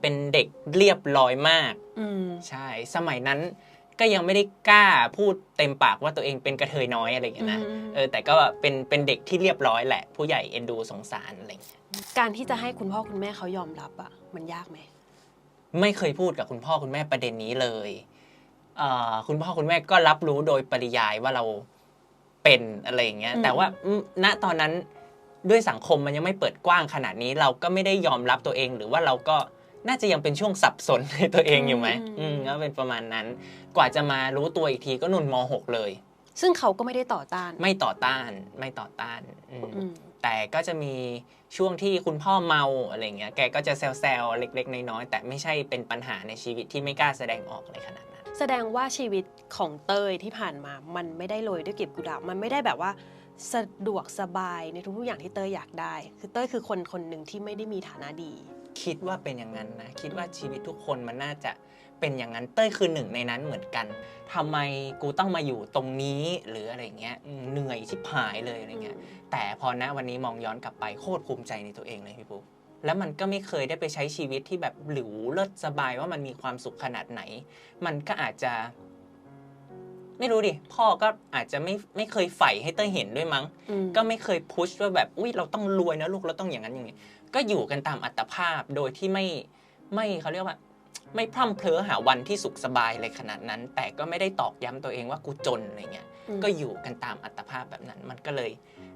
เป็นเด็กเรียบร้อยมากอืมใช่ สมัยนั้นก็ยังไม่ได้กล้าพูดเต็มปากว่าตัวเองเป็นกระเทยน้อยอะไรอย่างเงี้ยนะอืมเออแต่ก็เป็นเป็นเด็กที่เรียบร้อยแหละ ผู้ใหญ่เอ็นดูสงสารอะไรอย่างเงี้ยการที่จะให้คุณพ่อคุณแม่เขายอมรับอะมันยากไหมไม่เคยพูดกับคุณพ่อคุณแม่ประเด็นนี้เลยเอ่อคุณพ่อคุณแม่ก็รับรู้โดยปริยายว่าเราเป็นอะไรอย่างเงี้ยอืมแต่ว่าอืมณตอนนั้นด้วยสังคมมันยังไม่เปิดกว้างขนาดนี้ เราก็ไม่ได้ยอมรับตัวเองหรือว่าเราก็ น่าจะยังเป็นช่วงสับสนในตัวเองอยู่ไหมอืมก็เป็นประมาณนั้น กว่าจะมารู้ตัวอีกทีก็นุ่นม .6 เลย ซึ่งเขาก็ไม่ได้ต่อต้าน ไม่ต่อต้าน ไม่ต่อต้านอืมอืมแต่ก็จะมีช่วงที่คุณพ่อเมาอะไรเงี้ย แกก็จะแซวๆเล็ก ๆ น้อยๆแต่ไม่ใช่เป็นปัญหาในชีวิตที่ไม่กล้าแสดงออกในขนาดนั้น แสดงว่าชีวิตของเต้ยที่ผ่านมา มันไม่ได้โรยด้วยกลีบกุหลาบ มันไม่ได้แบบว่าสะดวกสบายในทุกๆอย่างที่เต้ยอยากได้ คือเต้ยคือคนคนหนึ่งที่ไม่ได้มีฐานะดี คิดว่าเป็นอย่างนั้นนะ คิดว่าชีวิตทุกคนมันน่าจะเป็นอย่างนั้น เต้ยคือหนึ่งในนั้นเหมือนกันทำไมกูต้องมาอยู่ตรงนี้หรืออะไรเงี้ยอืมเหนื่อยชิบหายเลยอะไรเงี้ยแต่พอณวันนี้มองย้อนกลับไปโคตรภูมิใจในตัวเองเลยพี่ปุ๊กแล้วมันก็ไม่เคยได้ไปใช้ชีวิตที่แบบหรูเลิศสบายว่ามันมีความสุขขนาดไหน มันก็อาจจะ ไม่รู้ดิ พ่อก็อาจจะไม่ไม่เคยใฝ่ให้เต้ยเห็นด้วยมั้งอืมก็ไม่เคยพุชว่าแบบ อุ้ยเราต้องรวยนะลูกเราต้องอย่างนั้นอย่างนี้ ก็อยู่กันตามอัตภาพโดยที่ไม่ไม่เขาเรียกว่า ไม่พร่ำเพลอหาวันที่สุขสบายเลยขนาดนั้น แต่ก็ไม่ได้ตอกย้ำตัวเองว่ากูจนอะไรเงี้ยอืมก็อยู่กันตามอัตภาพแบบนั้น มันก็เลย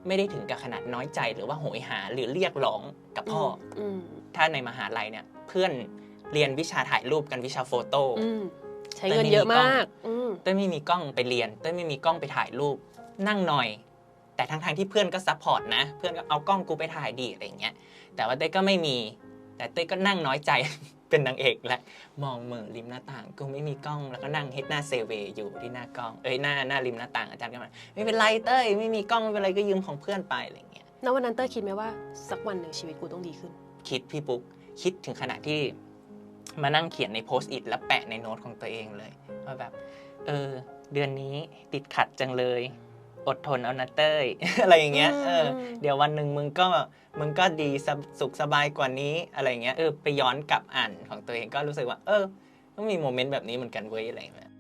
ไม่ได้ถึงกับขนาดน้อยใจ หรือว่าโหยหาหรือเรียกร้องกับพ่อออืมถ้าในมหาลัยเนี่ยเพื่อนเรียนวิชาถ่ายรูปกันวิชาโฟโต้อืมใช้เงินเยอะมากอืมเต้ยไม่มีกล้องไปเรียนเต้ยไม่มีกล้องไปถ่ายรูปนั่งหน่อย แต่ทั้งทางๆที่เพื่อนก็ซัพพอร์ตนะ เพื่อนก็เอากล้องกูไปถ่ายดีอะไรอย่างเงี้ย แต่ว่าเต้ยก็ไม่มี แต่เต้ยก็นั่งน้อยใจ เป็นนางเอกและมองเหมือริมหน้าต่างกูไม่มีกล้องแล้วก็นั่งเฮดหน้าเซเวย์อยู่ที่หน้ากล้องเอ้ยหน้าหน้าริมหน้าต่างอาจารย์ก็มาไม่เป็นไรเต้ยไม่มีกล้องไม่เป็นไรก็ยืมของเพื่อนไปอะไรอย่างเงี้ยแล้ววันนั้นเต้ยคิดไหมว่าสักวันหนึ่งชีวิตกูต้องดีขึ้น คิดพี่ปุ๊กคิดถึงขนาดที่มานั่งเขียนในโพสต์อิทแล้วแปะในโน้ตของตัวเองเลยว่าแบบเออเดือนนี้ติดขัดจังเลย อดทนเอานะเต้ย อะไรอย่างเงี้ยเอออืมเดี๋ยววันหนึ่งมึงก็มึงก็ดีสบสุขสบายกว่านี้อะไรอย่างเงี้ยเออไปย้อนกลับอ่านของตัวเองก็รู้สึกว่า เออก็มีโมเมนต์แบบนี้เหมือนกันเว้ยอะไรอย่างเงี้ย